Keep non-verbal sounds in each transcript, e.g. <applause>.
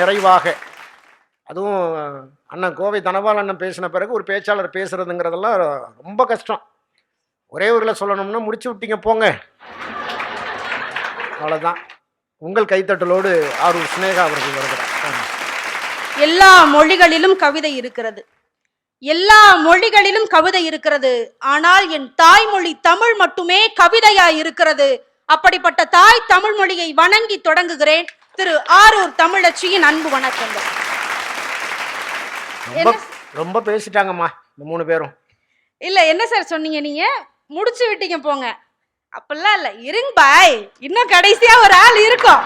நிறைவாக. அதுவும் அண்ணன் கோவை தனபால் அண்ணன் பேசின பிறகு ஒரு பேச்சாளர் பேசுறதுங்கிறதெல்லாம் ரொம்ப கஷ்டம். ஒரே ஊரில் சொல்லணும்னா முடிச்சு விட்டீங்க போங்க. அவ்வளோதான் உங்கள் கைத்தட்டலோடு ஆரூர் சினேகா அவர்கள் வருகிறார். எல்லா மொழிகளிலும் கவிதை இருக்கிறது. எல்லா மொழிகளிலும் கவிதை இருக்கிறது. ஆனால் என் தாய்மொழி தமிழ் மட்டுமே கவிதையாய் இருக்கிறது. அப்படிப்பட்ட தாய் தமிழ் மொழியை வணங்கி தொடங்குகிறேன். திரு ஆரூர் தமிழச்சியின் அன்பு வணக்கங்கள். ரொம்ப ரொம்ப பேசிட்டாங்கம்மா இந்த மூணு பேரும். இல்ல என்ன சார் சொன்னீங்க நீங்க? முடிச்சு விட்டீங்க போங்க. அப்பெல்லாம் இல்ல இருங்க பாய். இன்னும் கடைசியா ஒரு ஆள் இருக்கும்.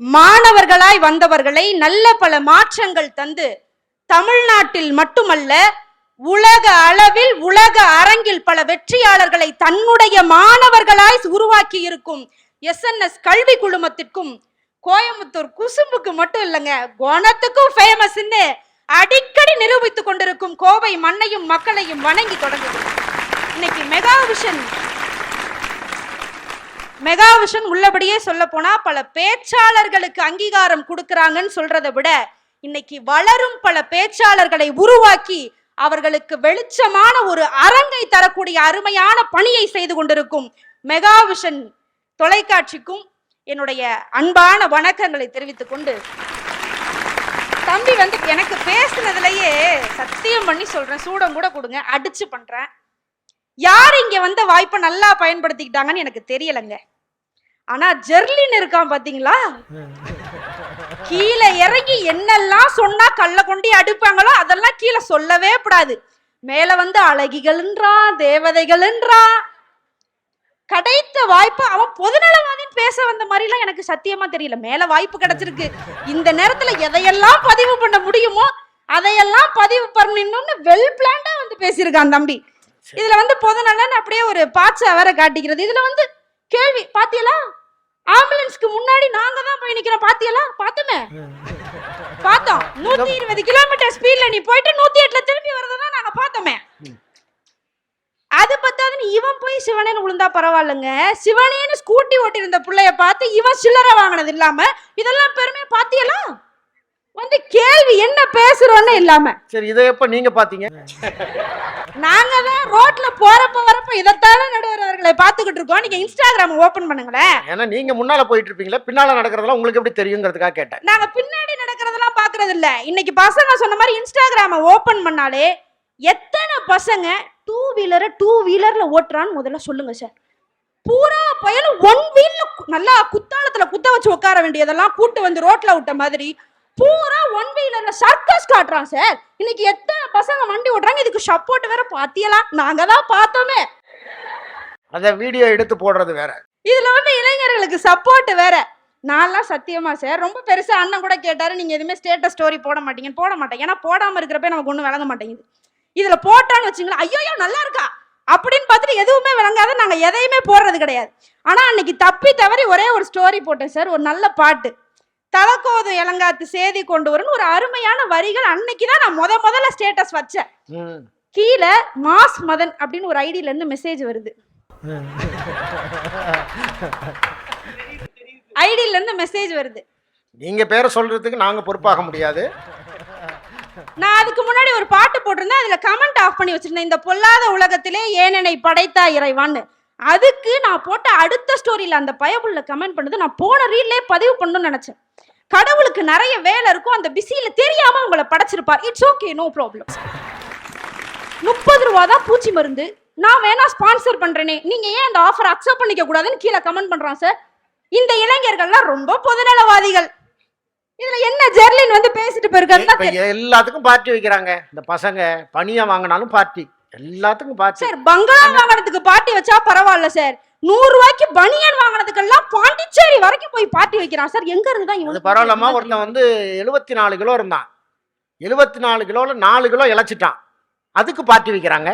மாணவர்களாய் வந்தவர்களை நல்ல பல மாற்றங்கள் தந்து தமிழ்நாட்டில் மட்டுமல்ல உலக அளவில் உலக அரங்கில் பல வெற்றியாளர்களை தன்னுடைய மாணவர்களாய் உருவாக்கி இருக்கும் எஸ்என்எஸ் கல்வி குழுமத்திற்கும் கோயம்புத்தூர் குசும்புக்கு மட்டும் இல்லைங்க குணத்துக்கும் ஃபேமஸ்ன்னு அடிக்கடி நிரூபித்துக் கொண்டிருக்கும் கோவை மண்ணையும் மக்களையும் வணங்கி தொடங்குது. இன்னைக்கு மெகா விஷன் மெகா விஷன் உள்ளபடியே சொல்ல போனா பல பேச்சாளர்களுக்கு அங்கீகாரம் கொடுக்கறாங்கன்னு சொல்றதை விட இன்னைக்கு வளரும் பல பேச்சாளர்களை உருவாக்கி அவர்களுக்கு வெளிச்சமான ஒரு அரங்கை தரக்கூடிய அருமையான பணியை செய்து கொண்டிருக்கும் மெகா விஷன் தொலைக்காட்சிக்கும் என்னுடைய அன்பான வணக்கங்களை தெரிவித்துக் கொண்டு தம்பி வந்து எனக்கு பேசுனதுலயே சத்தியம் பண்ணி சொல்றேன். சூடம் கூட கொடுங்க. அடிச்சு பண்றேன். யார் இங்க வந்த வாய்ப்பை நல்லா பயன்படுத்திக்கிட்டாங்கன்னு எனக்கு தெரியலங்க. ஆனா ஜெர்லின் இருக்கான் பாத்தீங்களா? கீழே இறங்கி என்னெல்லாம் சொன்னா கல்ல கொண்டு அடிப்பாங்களோ அதெல்லாம் கீழே சொல்லவே கூடாது. மேல வந்து அழகிகள்ன்றா தேவதைகள்ன்றா கிடைத்த வாய்ப்பு அவன் பொதுநலவாதின்னு பேச வந்த மாதிரிலாம் எனக்கு சத்தியமா தெரியல. மேல வாய்ப்பு கிடைச்சிருக்கு. இந்த நேரத்துல எதையெல்லாம் பதிவு பண்ண முடியுமோ அதையெல்லாம் பதிவு பண்ணணும்னு வெல் பிளான்டா வந்து பேசியிருக்கான் தம்பி. இதுல வந்து பொதுநலன் அப்படியே ஒரு பாச்ச வேற காட்டிக்கிறது. இதுல வந்து கேள்வி பாத்தியலா? ஆம்புலன்ஸ்க்கு முன்னாடி நாங்க தான் போய் நிக்கிறோம் பாத்தியலா? பாத்துமே பார்த்தோம். நூத்தி இருபது கிலோமீட்டர் ஸ்பீட்ல நீ போயிட்டு நூத்தி எட்டு திரும்பி வரதான் நாங்க பார்த்தோமே பத்தாதுன்னு இவன் போய் சிவனேன்னு விழுந்தா பரவாயில்லைங்க. சிவனேன்னு ஸ்கூட்டி ஓட்டியிருந்த புள்ளைய பார்த்து இவன் சில்லறை வாங்கினது இல்லாம இதெல்லாம் பெருமையா பாத்தியலா? வந்து கேள்வி என்ன பேசுறோன்னு இல்லாம. சரி இதை எப்போ நீங்க பார்த்தீங்க நாங்க தான் ரோட்ல போறப்ப வரப்ப இதைத்தானே நடுவர் அவர்களை பார்த்துக்கிட்டு இருக்கோம். நீங்க இன்ஸ்டாகிராம் ஓபன் பண்ணுங்களேன். ஏன்னா நீங்க முன்னால போயிட்டு இருப்பீங்களா பின்னால நடக்கிறதெல்லாம் உங்களுக்கு எப்படி தெரியுங்கிறதுக்காக கேட்டேன். நாங்க பின்னாடி நடக்கிறதெல்லாம் பாக்குறது இல்ல இன்னைக்கு பசங்க சொன்ன மாதிரி இன்ஸ்டாகிராம ஓபன் பண்ணாலே எத்தனை பசங்க டூ வீலரை டூ வீலர்ல ஓட்டுறான்னு முதல்ல சொல்லுங்க சார் பூரா பயலும் ஒன் வீல்ல நல்லா குத்தாலத்துல குத்த வச்சு உட்கார வேண்டியதெல்லாம் கூட்டு வந்து ரோட்ல விட்ட மாதிரி பூரா ஒன் வீலர்ல சர்க்கஸ் காட்டுறான் சார் இன்னைக்கு எத்தனை பசங்க வண்டி ஓட்டுறாங்க? இதுக்கு சப்போர்ட் வேற பாத்தியலாம் நாங்க தான் பார்த்தோமே. அதை வீடியோ எடுத்து போடுறது வேற. இதுல வந்து இளைஞர்களுக்கு சப்போர்ட் வேற. நான்லாம் சத்தியமா சார் ரொம்ப பெருசா அண்ணன் கூட கேட்டாரு நீங்க எதுவுமே ஸ்டேட்டஸ் ஸ்டோரி போட மாட்டீங்கன்னு. போட மாட்டேன். ஏன்னா போடாம இருக்கிறப்ப நமக்கு ஒண்ணும் விளங்க மாட்டேங்குது. இதுல போட்டான்னு வச்சுங்களேன் ஐயோ நல்லா இருக்கா? அப்படின்னு பார்த்துட்டு எதுவுமே விளங்காத நாங்க எதையுமே போடுறது கிடையாது. ஆனா அன்னைக்கு தப்பி தவறி ஒரே ஒரு ஸ்டோரி போட்டேன் சார் ஒரு நல்ல பாட்டு. தலக்கோதும் இளங்காத்து சேதி கொண்டு வரும்னு ஒரு அருமையான வரிகள் அன்னைக்கு தான் நான் முத முதல்ல ஸ்டேட்டஸ் வச்சேன். கீழே மாஸ் மதன் அப்படின்னு ஒரு ஐடியில இருந்து மெசேஜ் வருது. ஐடியில இருந்து மெசேஜ் வருது. நீங்க பேரை சொல்றதுக்கு நாங்க பொறுப்பாக முடியாது. நான் அதுக்கு முன்னாடி ஒரு பாட்டு போட்டிருந்தேன் அதுல கமெண்ட் ஆஃப் பண்ணி வச்சிருந்தேன் இந்த பொல்லாத உலகத்திலே ஏனனை படைத்தா இறைவான்னு. அதுக்கு நான் போட்ட அடுத்த ஸ்டோரியில அந்த பயபுள்ள கமெண்ட் பண்ணது நான் போன ரீல்லே பதிவு பண்ணணும்னு நினைச்சேன். கடவுளுக்கு நிறைய வேலை இருக்கும் அந்த பிஸியில தெரியாம உங்களை படைச்சிருப்பார். இட்ஸ் ஓகே நோ ப்ராப்ளம் முப்பது ரூபா தான் பூச்சி மருந்து. நான் வேணா ஸ்பான்சர் பண்றேனே. நீங்க ஏன் அந்த ஆஃபர் அக்செப்ட் பண்ணிக்க கூடாதுன்னு கீழே கமெண்ட் பண்றான் சார் இந்த இளைஞர்கள்லாம் ரொம்ப பொதுநலவாதிகள். இதுல என்ன ஜெர்லின் வந்து பேசிட்டு போயிருக்காருன்னா இப்ப எல்லாத்துக்கும் பார்ட்டி வைக்கிறாங்க. இந்த பசங்க பனியா வாங்கினாலும் பார்ட்டி. எல்லாத்துக்கும் பார்ட்டி. சார் பங்களா வாங்கினதுக்கு பார்ட்டி வச்சா பரவாயில்ல சார். நூறு ரூபாய்க்கு பனியன் வாங்கினதுக்கெல்லாம் பாண்டிச்சேரி வரைக்கும் போய் பார்ட்டி வைக்கிறான் சார். எங்க இருந்து தான் பரவாயில்லம்மா. தெரியுமா? ஒருத்தன் வந்து எழுபத்தி நாலு கிலோ இருந்தான். எழுபத்தி நாலு கிலோல நாலு கிலோ இழைச்சிட்டான். அதுக்கு பார்ட்டி வைக்கிறாங்க.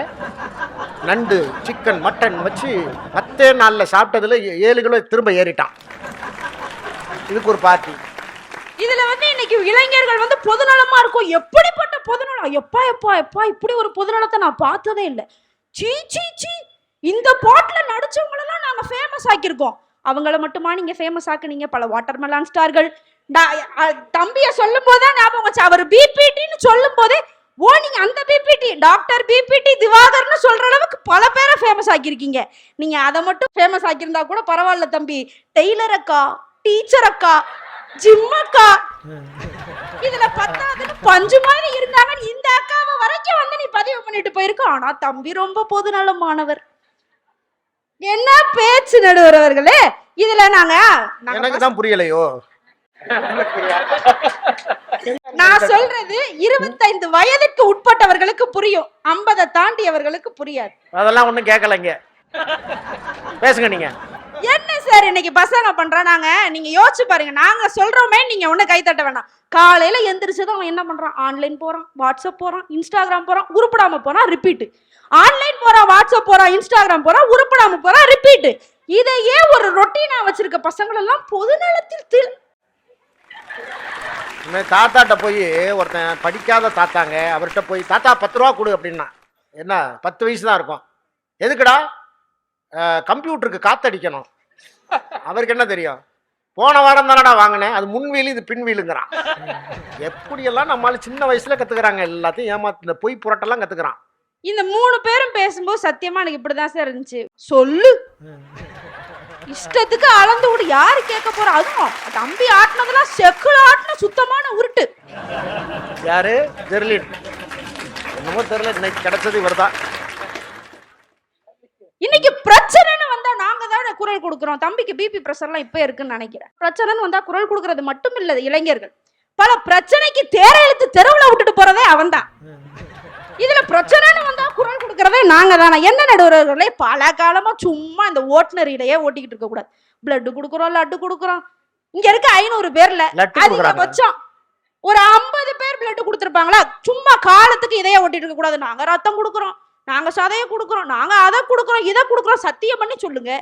நண்டு சிக்கன் மட்டன் வச்சு பத்தே நாளில் சாப்பிட்டதுல ஏழு கிலோ திரும்ப ஏறிட்டான். இதுக்கு ஒரு பார்ட்டி. இதுல வந்து இன்னைக்கு இளைஞர்கள் வந்து பொதுநலமா இருக்கும். எப்படிப்பட்ட பொதுநலம்? எப்பா எப்பா எப்பா இப்படி ஒரு பொதுநலத்தை நான் பார்த்ததே இல்லை. சீ சீ சீ. இந்த பாட்டில் நடிச்சவங்களெல்லாம் நாங்க ஃபேமஸ் ஆக்கியிருக்கோம். அவங்கள மட்டுமா நீங்க ஃபேமஸ் ஆக்குனீங்க? பல வாட்டர்மெலான் ஸ்டார்கள் தம்பிய சொல்லும் போதுதான் ஞாபகம் வச்சு அவர் பிபிடின்னு சொல்லும் போதே ஓ நீங்க அந்த பிபிடி டாக்டர் பிபிடி திவாகர்னு சொல்ற அளவுக்கு பல பேரை ஃபேமஸ் ஆக்கியிருக்கீங்க. நீங்க அதை மட்டும் ஃபேமஸ் ஆக்கியிருந்தா கூட பரவாயில்ல தம்பி. டெய்லர் அக்கா டீச்சர் அக்கா ஜிம் அக்கா இதுல பத்தாவதுன்னு பஞ்சு மாதிரி இருந்தாங்கன்னு இந்த அக்காவை வரைக்கும் வந்து நீ பதிவு பண்ணிட்டு போயிருக்க. ஆனா தம்பி ரொம்ப பொதுநலமானவர் என்ன பேச்சு நடுவர் அவர்களே இதுல நாங்க எனக்கு தான் புரியலையோ? நான் சொல்றது இருபத்தைந்து வயதுக்கு உட்பட்டவர்களுக்கு புரியும். ஐம்பதை தாண்டியவர்களுக்கு புரியாது. அதெல்லாம் ஒன்றும் கேட்கலைங்க பேசுங்க நீங்க. என்ன சார் இன்னைக்கு பசங்க பண்றானாங்க நீங்க யோசிச்சு பாருங்க. நாங்க சொல்றோமே நீங்க ஒண்ணு கை தட்ட வேணாம். காலையில எந்திரிச்சதும் அவன் என்ன பண்றான்? ஆன்லைன் போறான் வாட்ஸ்அப் போறான் இன்ஸ்டாகிராம் போறான் உருப்படாம போறான் ரிப்பீட் ஆன்லைன் போறான் வாட்ஸ்அப் போறான் இன்ஸ்டாகிராம் போறான் உருப்படாம போறான் ரிப்பீட் இதையே ஒரு ரொட்டீனா வச்சிருக்க பசங்களெல்லாம் பொதுநலத்தில் தில் தாத்தாட்ட போய் ஒருத்தன் படிக்காத தாத்தாங்க. அவர்கிட்ட போய் தாத்தா பத்து ரூபா கொடு அப்படின்னா. என்ன? பத்து வயசு தான் இருக்கும். எதுக்குடா? கம்ப்யூட்டருக்கு காத்தடிக்கணும். அவருக்கு என்ன தெரியும்? போன வாரம் தானடா வாங்கினேன். அது முன் வீலு இது பின் வீலுங்கிறான் எப்படியெல்லாம் நம்மளால சின்ன வயசுல கத்துக்கிறாங்க? எல்லாத்தையும் ஏமாத்து இந்த பொய் புரட்டெல்லாம் கத்துக்கிறான். இந்த மூணு பேரும் பேசும்போது சத்தியமா எனக்கு இப்படிதான் சார் இருந்துச்சு. சொல்லு. இஷ்டத்துக்கு அளந்து விடு. யாரு கேட்க போறா? அதுவும் தம்பி ஆட்டினதெல்லாம் செக்குல ஆட்டின சுத்தமான உருட்டு. யாரு? ஜெர்லின். என்னமோ தெரியல இன்னைக்கு கிடைச்சது இவர்தான். இன்னைக்கு பிரச்சனைன்னு வந்தா நாங்க தானே குரல் கொடுக்குறோம். தம்பிக்கு பிபி பிரஷர்லாம் இப்ப இருக்குன்னு நினைக்கிறேன். பிரச்சனைன்னு வந்தா குரல் கொடுக்கறது மட்டும் இல்ல இளைஞர்கள். பல பிரச்சனைக்கு தேர இழுத்து தெருவுல விட்டுட்டு போறதே அவன்தான். இதுல பிரச்சனைன்னு வந்தா குரல் கொடுக்கறதே நாங்க தானே. என்ன நடுவர்களே பல காலமா சும்மா இந்த ஓட்டுநர் இடையே ஓட்டிக்கிட்டு இருக்க கூடாது. பிளட் கொடுக்குறோம் லட்டு கொடுக்குறோம். இங்க இருக்க ஐநூறு பேர்ல அதிகபட்சம் ஒரு ஐம்பது பேர் பிளட் கொடுத்துருப்பாங்களா? சும்மா காலத்துக்கு இதையே ஓட்டிட்டு இருக்க கூடாது. நாங்க ரத்தம் கொடுக்குறோம். நாங்க சதையை கொடுக்குறோம் நாங்க அதை கொடுக்குறோம் இதை கொடுக்குறோம் சத்தியம் பண்ணி சொல்லுங்க.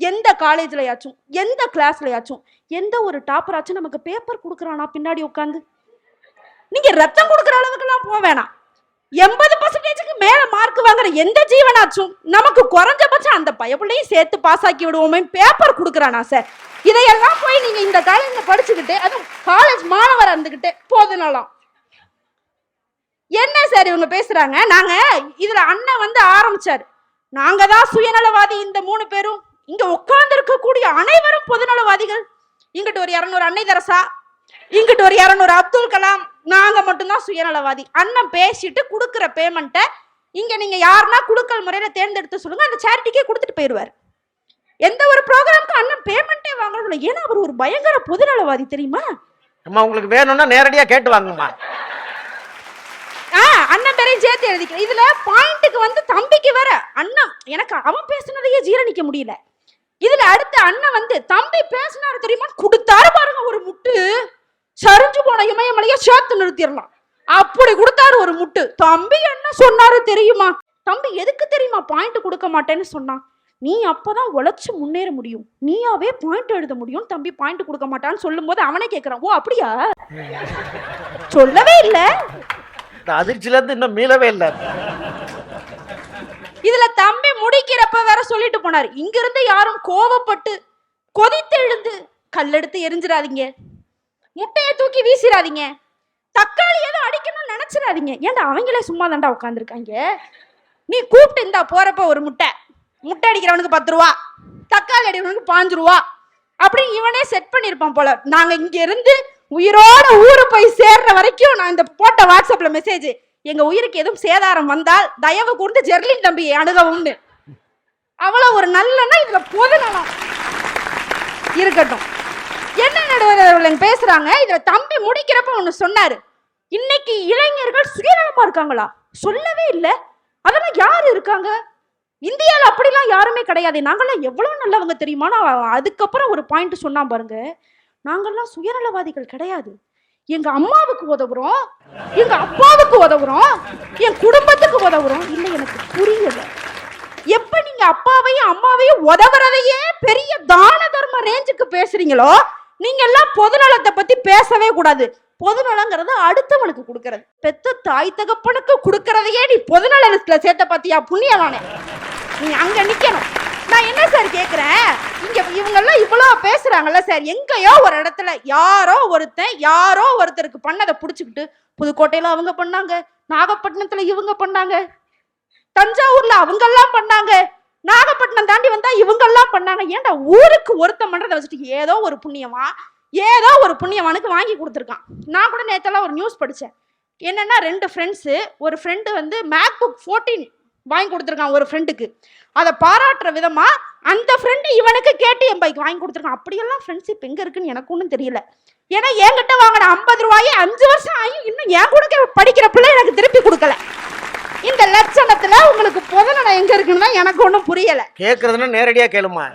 எந்த காலேஜ்லயாச்சும் எந்த கிளாஸ்லயாச்சும் எந்த ஒரு டாப்பராச்சும் நமக்கு பேப்பர் கொடுக்குறானா பின்னாடி உட்காந்து நீங்க ரத்தம் கொடுக்குற அளவுக்குலாம் போக வேணாம். எண்பது பர்சன்டேஜுக்கு மேல மார்க் வாங்குற எந்த ஜீவனாச்சும் நமக்கு குறைஞ்சபட்சம் அந்த பயப்புள்ளையும் சேர்த்து பாஸ் ஆக்கி விடுவோமே பேப்பர் கொடுக்குறானா சார் இதையெல்லாம் போய் நீங்க இந்த காலேஜ்ல படிச்சுக்கிட்டு அதுவும் காலேஜ் மாணவர் இருந்துகிட்டு போதுனலாம் என்ன சார் இவங்க பேசுறாங்க? நாங்க இதுல அண்ணன் வந்து ஆரம்பிச்சார். நாங்க தான் சுயநலவாதி இந்த மூணு பேரும். இங்க உட்கார்ந்து இருக்கக்கூடிய அனைவரும் பொதுநலவாதிகள். இங்கிட்டு ஒரு இரநூறு அன்னை தரசா இங்கிட்டு ஒரு இரநூறு அப்துல் கலாம் நாங்க மட்டும்தான் சுயநலவாதி. அண்ணன் பேசிட்டு கொடுக்குற பேமெண்ட்டை இங்க நீங்க யாருன்னா குடுக்கல் முறையில தேர்ந்தெடுத்து சொல்லுங்க அந்த சேரிட்டிக்கே கொடுத்துட்டு போயிடுவார் எந்த ஒரு ப்ரோக்ராம்க்கு அண்ணன் பேமெண்ட்டே வாங்குறது ஏன்னா அவர் ஒரு பயங்கர பொதுநலவாதி தெரியுமா? அம்மா உங்களுக்கு வேணும்னா நேரடியா கேட்டு வாங்கம்மா அண்ணன் பேரையும் சேர்த்து எழுதிக்க இதுல பாயிண்ட்டுக்கு வந்து தம்பிக்கு வேற அண்ணன். எனக்கு அவன் பேசுனதையே ஜீரணிக்க முடியல. இதுல அடுத்த அண்ணன் வந்து தம்பி பேசினாரு தெரியுமா? கொடுத்தாரு பாருங்க ஒரு முட்டு. சரிஞ்சு போன இமயமலைய சேர்த்து நிறுத்திடலாம். அப்படி கொடுத்தாரு ஒரு முட்டு. தம்பி என்ன சொன்னாரு தெரியுமா? தம்பி எதுக்கு தெரியுமா பாயிண்ட் கொடுக்க மாட்டேன்னு சொன்னான் நீ அப்பதான் உழைச்சு முன்னேற முடியும். நீயாவே பாயிண்ட் எழுத முடியும் தம்பி பாயிண்ட் கொடுக்க மாட்டான்னு சொல்லும் போது அவனே கேக்குறான் ஓ அப்படியா? சொல்லவே இல்ல. நான் அதிர்ச்சியில இருந்து இன்னும் மீளவே இல்லை. இதுல தம்பி முடிக்கிறப்ப வேற சொல்லிட்டு போனார். இங்கிருந்து யாரும் கோவப்பட்டு கொதித்து எழுந்து கல்லெடுத்து எரிஞ்சிடாதீங்க. முட்டையை தூக்கி வீசிடாதீங்க. தக்காளி ஏதோ அடிக்கணும்னு நினைச்சிடாதீங்க. ஏன்டா அவங்களே சும்மா தாண்டா உட்காந்துருக்காங்க நீ கூப்பிட்டு இந்தா போறப்ப ஒரு முட்டை. முட்டை அடிக்கிறவனுக்கு பத்து ரூபா. தக்காளி அடிக்கிறவனுக்கு பாஞ்சு ரூபா. அப்படின்னு இவனே செட் பண்ணியிருப்பான் போல. நாங்க இங்க இருந்து உயிரோட ஊரு போய் சேர்ற வரைக்கும் நான் இந்த போட்ட வாட்ஸ்அப்ல மெசேஜ் எங்க உயிருக்கு எதுவும் சேதாரம் வந்தால் தயவு கூர்ந்து ஜெர்லின் தம்பியை அணுகவும்னு. அவ்வளவு ஒரு நல்லன்னா இதுல பொதுநலம் இருக்கட்டும். என்ன நடுவர் பேசுறாங்க? இதுல தம்பி முடிக்கிறப்ப ஒண்ணு சொன்னாரு. இன்னைக்கு இளைஞர்கள் சுயநலமா இருக்காங்களா? சொல்லவே இல்லை. அதெல்லாம் யார் இருக்காங்க? இந்தியால அப்படிலாம் யாருமே கிடையாது. நாங்களாம் எவ்வளவு நல்லவங்க தெரியுமா அதுக்கப்புறம் ஒரு பாயிண்ட் சொன்னா பாருங்க. நாங்கள்லாம் சுயநலவாதிகள் கிடையாது. எங்க அம்மாவுக்கு உதவுறோம் எங்க அப்பாவுக்கு உதவுறோம் என் குடும்பத்துக்கு உதவுறோம். இல்லை எனக்கு புரியல. எப்ப நீங்க அப்பாவையும் அம்மாவையும் உதவுறதையே பெரிய தான தர்ம ரேஞ்சுக்கு பேசுறீங்களோ நீங்க எல்லாம் பொதுநலத்தை பத்தி பேசவே கூடாது. பொதுநலங்கிறது அடுத்தவனுக்கு கொடுக்கறது. பெத்த தாய் தகப்பனுக்கு கொடுக்கறதையே நீ பொதுநல லிஸ்ட்ல சேர்த்த பாத்தியா புண்ணியவானே? நீ அங்க நிக்கணும். நான் என்ன சார் கேட்குறேன் இங்க இவங்கெல்லாம் இவ்வளோ பேசுறாங்கல்ல சார் எங்கேயோ ஒரு இடத்துல யாரோ ஒருத்தன் யாரோ ஒருத்தருக்கு பண்ணதை பிடிச்சிக்கிட்டு புதுக்கோட்டையில அவங்க பண்ணாங்க நாகப்பட்டினத்துல இவங்க பண்ணாங்க தஞ்சாவூர்ல அவங்கெல்லாம் பண்ணாங்க நாகப்பட்டினம் தாண்டி வந்தா இவங்கெல்லாம் பண்ணாங்க. ஏன்டா ஊருக்கு ஒருத்தன் பண்றதை வச்சுட்டு ஏதோ ஒரு புண்ணியமா ஏதோ ஒரு புண்ணியவனுக்கு வாங்கி கொடுத்துருக்கான். நான் கூட நேற்றெல்லாம் ஒரு நியூஸ் படித்தேன் என்னன்னா ரெண்டு ஃப்ரெண்ட்ஸு ஒரு ஃப்ரெண்டு வந்து மேக் புக் ஃபோர்டீன் வாங்கி கொடுத்துருக்கான் ஒரு ஃப்ரெண்டுக்கு அதை பாராட்டுற விதமா அந்த ஃப்ரெண்டு இவனுக்கு கேடிஎம் பைக் வாங்கி கொடுத்துருக்கான். அப்படியெல்லாம் ஃப்ரெண்ட்ஷிப் எங்க இருக்குன்னு எனக்கு ஒன்றும் தெரியல. ஏன்னா என்கிட்ட வாங்கின ஐம்பது ரூபாயே அஞ்சு வருஷம் ஆகி இன்னும் என் கூட படிக்கிற பிள்ளை எனக்கு திருப்பி கொடுக்கல. இந்த லட்சணத்துல உங்களுக்கு பொதுநலம் எங்க இருக்குன்னு எனக்கு ஒன்றும் புரியல. கேட்கறதுன்னா நேரடியா கேளுமா?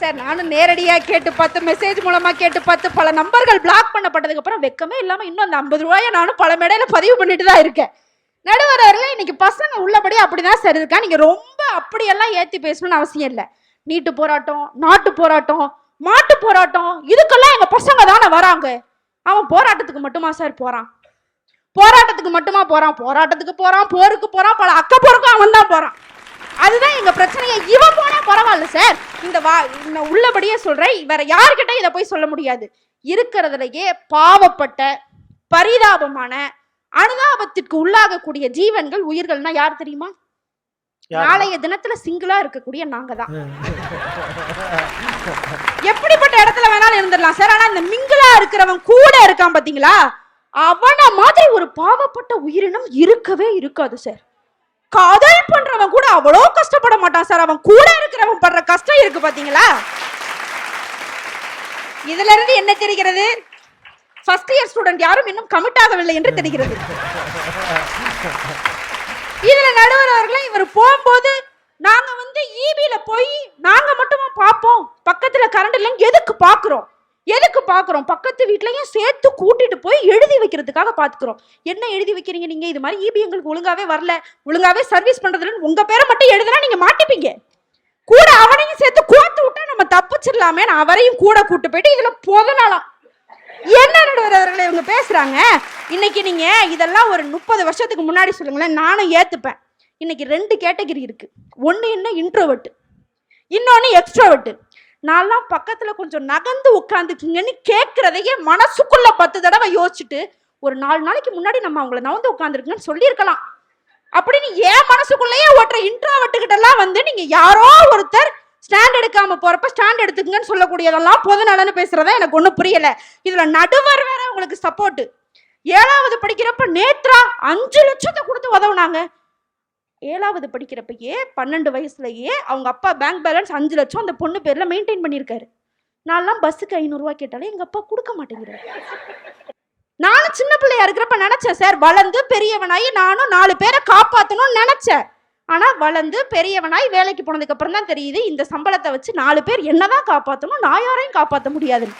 சார் நானும் நேரடியா கேட்டு பார்த்து மெசேஜ் மூலமா கேட்டு பார்த்து பல நம்பர்கள் பிளாக் பண்ணப்பட்டதுக்கு அப்புறம் வெக்கமே இல்லாம இன்னும் அந்த ஐம்பது ரூபாயை நானும் பல மேடையில பதிவு பண்ணிட்டு தான் இருக்கேன். நடுவர் இன்னைக்கு பசங்க உள்ளபடி அப்படிதான் சார் இருக்கா? நீங்க ரொம்ப அப்படியெல்லாம் ஏத்தி பேசணும்னு அவசியம் இல்லை. நீட்டு போராட்டம் நாட்டு போராட்டம் மாட்டு போராட்டம் இதுக்கெல்லாம் எங்க பசங்க தானே வராங்க. அவன் போராட்டத்துக்கு மட்டுமா சார் போறான்? போராட்டத்துக்கு மட்டுமா போறான்? போராட்டத்துக்கு போறான் போருக்கு போறான் பல அக்க போருக்கும் அவன் தான் போறான். அதுதான் எங்க பிரச்சனையை. இவன் போனா பரவாயில்ல சார். இந்த வா நான் உள்ளபடியே சொல்றேன். வேற யாருக்கிட்ட இதை போய் சொல்ல முடியாது. இருக்கிறதுலயே பாவப்பட்ட பரிதாபமான அனுதாபத்திற்கு உள்ளாகக்கூடிய ஜீவன்கள் உயிர்கள்னா யார் தெரியுமா? நாளைய தினத்துல சிங்கிளா இருக்கக்கூடிய நாங்க தான். <laughs> எப்படிப்பட்ட இடத்துல வேணாலும் இருந்துடலாம். சார் ஆனா இந்த மிங்கிளா இருக்கிறவன் கூட இருக்கான் பாத்தீங்களா? அவன மாதிரி ஒரு பாவப்பட்ட உயிரினம் இருக்கவே இருக்காது சார். காதல் பண்றவன் கூட அவ்வளோ கஷ்டப்பட மாட்டான் சார். அவன் கூட இருக்கிறவன் படுற கஷ்டம் இருக்கு பாத்தீங்களா? இதுல இருந்து என்ன தெரிகிறது? ஃபர்ஸ்ட் இயர் ஸ்டூடெண்ட் யாரும் இன்னும் கமிட் ஆகவில்லை என்று தெரிகிறது. இதுல நடுவர் அவர்களே இவர் போகும்போது நாங்க வந்து ஈபில போய் நாங்க மட்டுமா பார்ப்போம். பக்கத்துல கரண்ட் இல்லைன்னு எதுக்கு பாக்குறோம் எதுக்கு பாக்குறோம் பக்கத்து வீட்லயும் சேர்த்து கூட்டிட்டு போய் எழுதி வைக்கிறதுக்காக பாத்துக்கிறோம் என்ன எழுதி வைக்கிறீங்க நீங்க? இது மாதிரி ஈபி எங்களுக்கு ஒழுங்காவே வரல. ஒழுங்காவே சர்வீஸ் பண்றதுல உங்க பேரை மட்டும் எழுதுனா நீங்க மாட்டிப்பீங்க. கூட அவனையும் சேர்த்து கோத்து விட்டா நம்ம தப்பிச்சிடலாமே. நான் அவரையும் கூட கூட்டு போயிட்டு இதுல போதனாலாம். என்ன நடுவர் அவர்களே இவங்க பேசுறாங்க? இன்னைக்கு நீங்க இதெல்லாம் ஒரு முப்பது வருஷத்துக்கு முன்னாடி சொல்லுங்களேன் நானும் ஏத்துப்பேன். இன்னைக்கு ரெண்டு கேட்டகரி இருக்கு. ஒன்று என்ன? இன்ட்ரோவர்ட் இன்னொன்னு எக்ஸ்ட்ரோவர்ட் நான்லாம் பக்கத்துல கொஞ்சம் நகர்ந்து உட்காந்துக்குங்கன்னு கேட்கறதையே மனசுக்குள்ள பத்து தடவை யோசிச்சுட்டு ஒரு நாலு நாளைக்கு முன்னாடி நம்ம அவங்கள நகர்ந்து உட்காந்துருக்குன்னு சொல்லியிருக்கலாம். அப்படின்னு ஏன் மனசுக்குள்ளேயே ஓட்டுற இன்ட்ரோவர்ட்டு வந்து நீங்க யாரோ ஒருத்தர் ஸ்டாண்ட் எடுக்காம போறப்ப ஸ்டாண்ட் எடுத்துக்கங்கன்னு சொல்லக்கூடியதெல்லாம் பொது நலன்னு பேசுறதா எனக்கு ஒன்றும் புரியல. இதுல நடுவர் வேற உங்களுக்கு சப்போர்ட் ஏழாவது படிக்கிறப்ப நேத்ரா அஞ்சு லட்சத்தை கொடுத்து உதவுனாங்க. ஏழாவது படிக்கிறப்பயே பன்னெண்டு வயசுலயே அவங்க அப்பா பேங்க் பேலன்ஸ் அஞ்சு லட்சம் அந்த பொண்ணு பேர்ல மெயின்டைன் பண்ணியிருக்காரு. நான்லாம் பஸ்ஸுக்கு ஐநூறுரூவா கேட்டாலே எங்க அப்பா கொடுக்க மாட்டேங்கிறாரு. நானும் சின்ன பிள்ளையா இருக்கிறப்ப நினைச்சேன் சார் வளர்ந்து பெரியவனாகி நானும் நாலு பேரை காப்பாத்தணும்னு நினைச்சேன். ஆனா வளர்ந்து பெரியவனாய் வேலைக்கு போனதுக்கு அப்புறம் தான் தெரியுது இந்த சம்பளத்தை வச்சு நாலு பேர் என்னதான் காப்பாத்தணும் நான் யாரையும் காப்பாத்த முடியாதுன்னு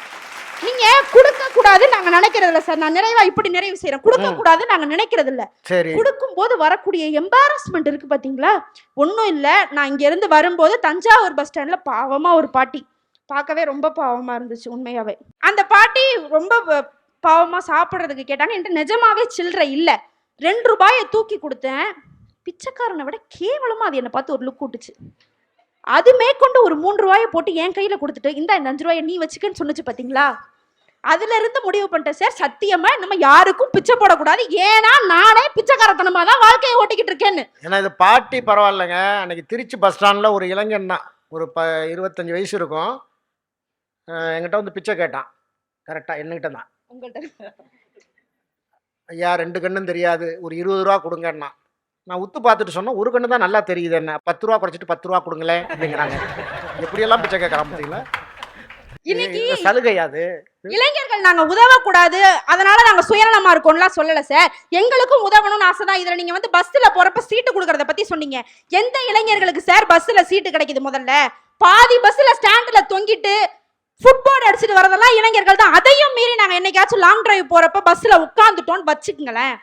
நீங்க கொடுக்க கூடாது நாங்க நினைக்கிறது இல்ல சார். நான் நிறைவா இப்படி நிறைவு செய்யறேன் கொடுக்க கூடாது நாங்க நினைக்கிறது இல்ல கொடுக்கும் போது வரக்கூடிய எம்பாரஸ்மெண்ட் இருக்கு பாத்தீங்களா? ஒன்றும் இல்ல. நான் இங்க இருந்து வரும்போது தஞ்சாவூர் பஸ் ஸ்டாண்ட்ல பாவமா ஒரு பாட்டி. பார்க்கவே ரொம்ப பாவமா இருந்துச்சு உண்மையாவே. அந்த பாட்டி ரொம்ப பாவமா சாப்பிட்றதுக்கு கேட்டாங்க. என்கிட்ட நிஜமாவே சில்லறை இல்ல. ரெண்டு ரூபாயை தூக்கி கொடுத்தேன். பிச்சைக்காரனை விட கேவலமா அது என்னை பார்த்து ஒரு லுக் விட்டுச்சு அது மேற்கொண்டு ஒரு மூன்று ரூபாயை போட்டு என் கையில கொடுத்துட்டு இந்த இந்த அஞ்சு ரூபாயை நீ வச்சுக்கன்னு சொன்னுச்சு பாத்தீங்களா? அதுல இருந்து முடிவு பண்ணிட்டேன் சார் சத்தியமா நம்ம யாருக்கும் பிச்சை போடக்கூடாது. ஏன்னா நானே பிச்சைக்காரத்தனமா தான் வாழ்க்கையை ஓட்டிக்கிட்டு இருக்கேன்னு. ஏன்னா இது பாட்டி பரவாயில்லைங்க. அன்னைக்கு திருச்சி பஸ் ஸ்டாண்டில் ஒரு இளைஞன் தான். ஒரு ப இருபத்தஞ்சி வயசு இருக்கும். என்கிட்ட வந்து பிச்சை கேட்டான். கரெக்டாக என்னகிட்ட தான். உங்கள்கிட்ட ஐயா ரெண்டு கண்ணும் தெரியாது. ஒரு இருபது ரூபா கொடுங்கன்னா நான் உத்து பார்த்துட்டு சொன்னேன் ஒரு கண்ணு தான் நல்லா தெரியுது என்ன? பத்து ரூபா குறைச்சிட்டு பத்து ரூபா கொடுங்களேன் அப்படிங்கிறாங்க. எப்படியெல்லாம் பிச்சை கேட்குறான் பார்த்தீங்களா? இன்னைக்கு இது சலுகையா அது. இளைஞர்கள் நாங்க உதவக்கூடாது. அதனால நாங்க சுயநலமா இருக்கோம்லாம் சொல்லல சார். எங்களுக்கும் உதவணும்னு ஆசைதான். இதுல நீங்க வந்து பஸ்ல போறப்ப சீட்டு கொடுக்கறத பத்தி சொன்னீங்க. எந்த இளைஞர்களுக்கு சார் பஸ்ல சீட்டு கிடைக்குது முதல்ல? பாதி பஸ்ல ஸ்டாண்ட்ல தொங்கிட்டு ஃபுட்போர்ட் அடிச்சுட்டு வரதெல்லாம் இளைஞர்கள் தான். அதையும் மீறி நாங்க என்னைக்காச்சும் லாங் டிரைவ் போறப்ப பஸ்ல உட்காந்துட்டோம்னு வச்சுக்கங்களேன்.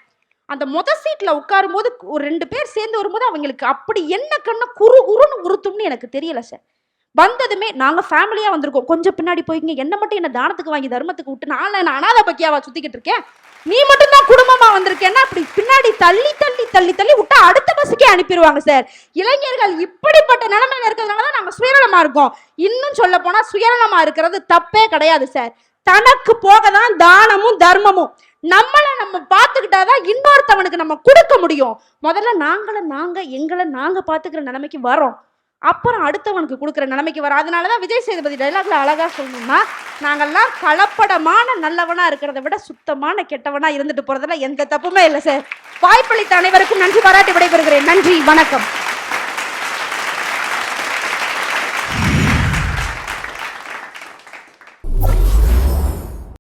அந்த மொத சீட்டில் உட்காரும் போது ஒரு ரெண்டு பேர் சேர்ந்து வரும்போது அவங்களுக்கு அப்படி என்ன கண்ணு குறு குறுன்னு உறுத்தும்னு எனக்கு தெரியல சார் வந்ததுமே நாங்கள் ஃபேமிலியாக வந்திருக்கோம். கொஞ்சம் பின்னாடி போய்ங்க என்ன மட்டும் என்ன தானத்துக்கு வாங்கி தர்மத்துக்கு விட்டு நான் நான் அனாதை பக்கியாவா சுத்திக்கிட்டு இருக்கேன்? நீ மட்டும் தான் குடும்பமா வந்திருக்கேன்னா அப்படி பின்னாடி தள்ளி தள்ளி தள்ளி தள்ளி விட்டா அடுத்த பஸ்ஸுக்கே அனுப்பிடுவாங்க சார் இளைஞர்கள் இப்படிப்பட்ட நிலைமையில இருக்கிறதுனால தான் நாங்கள் சுயநலமா இருக்கோம். இன்னும் சொல்ல போனா சுயநலமா இருக்கிறது தப்பே கிடையாது சார் தனக்கு போக தான் தானமும் தர்மமும். நம்மளை நம்ம பார்த்துக்கிட்டாதான் இன்னொருத்தவனுக்கு நம்ம கொடுக்க முடியும். முதல்ல நாங்கள நாங்க எங்களை நாங்க பார்த்துக்கிற நிலைமைக்கு வரோம் அப்புறம் அடுத்தவனுக்கு கொடுக்குற நிலைமைக்கு வரோம் அதனாலதான் விஜய் சேதுபதி டைலாக்ல அழகா சொல்லணும்னா நாங்கெல்லாம் கலப்படமான நல்லவனா இருக்கிறத விட சுத்தமான கெட்டவனா இருந்துட்டு போறதுல எந்த தப்புமே இல்லை சார் வாய்ப்பளித்த அனைவருக்கும் நன்றி. பாராட்டி விடைபெறுகிறேன். நன்றி. வணக்கம்.